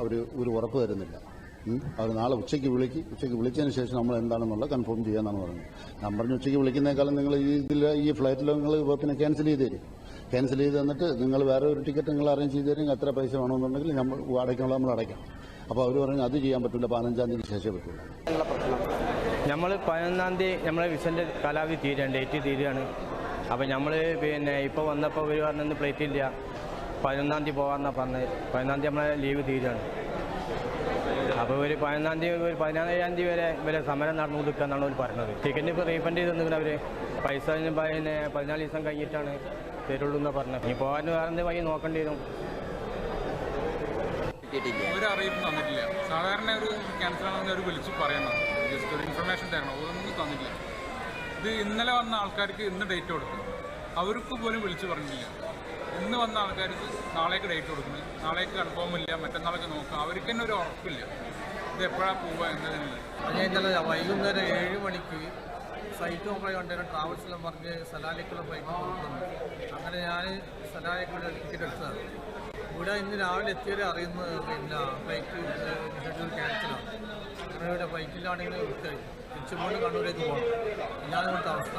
അവർ ഒരു ഉറപ്പ് തരുന്നില്ല. അവർ നാളെ ഉച്ചയ്ക്ക് വിളിക്ക് ഉച്ചയ്ക്ക് വിളിച്ചതിന് ശേഷം നമ്മൾ എന്താണെന്നുള്ള കൺഫേം ചെയ്യാന്നാണ് പറഞ്ഞത്. ഞാൻ പറഞ്ഞു ഉച്ചയ്ക്ക് വിളിക്കുന്നേക്കാളും നിങ്ങൾ ഈ ഇതിൽ ഈ ഫ്ലൈറ്റിൽ നിങ്ങൾ പിന്നെ ക്യാൻസൽ ചെയ്ത് തരും. ക്യാൻസൽ ചെയ്ത് തന്നിട്ട് നിങ്ങൾ വേറെ ഒരു ടിക്കറ്റ് നിങ്ങൾ അറേഞ്ച് ചെയ്ത് തരും. എത്ര പൈസ വേണമെന്നുണ്ടെങ്കിൽ നമ്മൾ അടയ്ക്കാനുള്ള നമ്മൾ അടയ്ക്കാം. അപ്പോൾ അവർ പറഞ്ഞു അത് ചെയ്യാൻ പറ്റില്ല പതിനഞ്ചാം തീയതി ശേഷം പറ്റില്ല നമ്മൾ പതിനൊന്നാം തീയതി നമ്മളെ വിസന്റെ കാലാവധി തീരുകയാണ് ഡേറ്റ് തീരുകയാണ് അപ്പോൾ നമ്മൾ പിന്നെ ഇപ്പോൾ വന്നപ്പോൾ ഒരു പറഞ്ഞൊന്നും പ്ലേറ്റ് ഇല്ല. പതിനൊന്നാം തീയതി പോകാമെന്നാണ് പറഞ്ഞത്. പതിനൊന്നാം തീയതി നമ്മളെ ലീവ് തീരുകയാണ്. അപ്പോൾ ഒരു പതിനൊന്നാം തീയതി ഒരു പതിനാറാം തീയതി വരെ ഇവരെ സമരം നടന്നു കൊടുക്കുക എന്നാണ് അവർ പറഞ്ഞത്. ടിക്കറ്റ് ഇപ്പോൾ റീഫണ്ട് ചെയ്ത് തന്നിട്ട് അവർ പൈസ പിന്നെ പതിനാല് ദിവസം കഴിഞ്ഞിട്ടാണ് തരുള്ളൂ എന്നാണ് പറഞ്ഞത്. ഇനി പോകാൻ വേറെ എന്തെങ്കിലും വഴി നോക്കേണ്ടി വരും? ഒരു അറിയിപ്പ് തന്നിട്ടില്ല. സാധാരണ ഒരു ക്യാൻസൽ ആണെന്ന് അവർ വിളിച്ച് പറയണം ജസ്റ്റ് ഒരു ഇൻഫർമേഷൻ തരണം. ഒന്നും തന്നിട്ടില്ല. ഇത് ഇന്നലെ വന്ന ആൾക്കാർക്ക് ഇന്ന് ഡേറ്റ് കൊടുക്കും അവർക്ക് പോലും വിളിച്ചു പറഞ്ഞില്ല. ഇന്ന് വന്ന ആൾക്കാർക്ക് നാളേക്ക് ഡേറ്റ് കൊടുക്കുന്നത് നാളേക്ക് കൺഫേം ഇല്ല. മറ്റന്നാളൊക്കെ നോക്കാം. അവർക്ക് തന്നെ ഒരു ഉറപ്പില്ല. ഇത് എപ്പോഴാണ് പോവുക ഇന്നലെ വൈകുന്നേരം ഏഴ് മണിക്ക് സൈറ്റ് ഓപ്പൺ കൊണ്ടുവരാൻ ട്രാവൽസിലും പറഞ്ഞ് സലാലിക്കുള്ള ഫ്ലൈറ്റ് കൊടുക്കുന്നു അങ്ങനെ ഞാൻ സലാലിക്കുള്ള ടിക്കറ്റ് എടുത്തതാണ്. ഇവിടെ ഇന്ന് രാവിലെ എത്തിയവരെ അറിയുന്നത് പിന്നെ ഫ്ലൈറ്റ് ഷെഡ്യൂൾ ക്യാൻസലാണ് അങ്ങനെ ഇവിടെ ഫ്ലൈറ്റിലാണെങ്കിൽ വിട്ടു തിരിച്ചുകൊണ്ട് കണ്ണൂരേക്ക് പോകണം ഇതാണ് ഇവിടുത്തെ അവസ്ഥ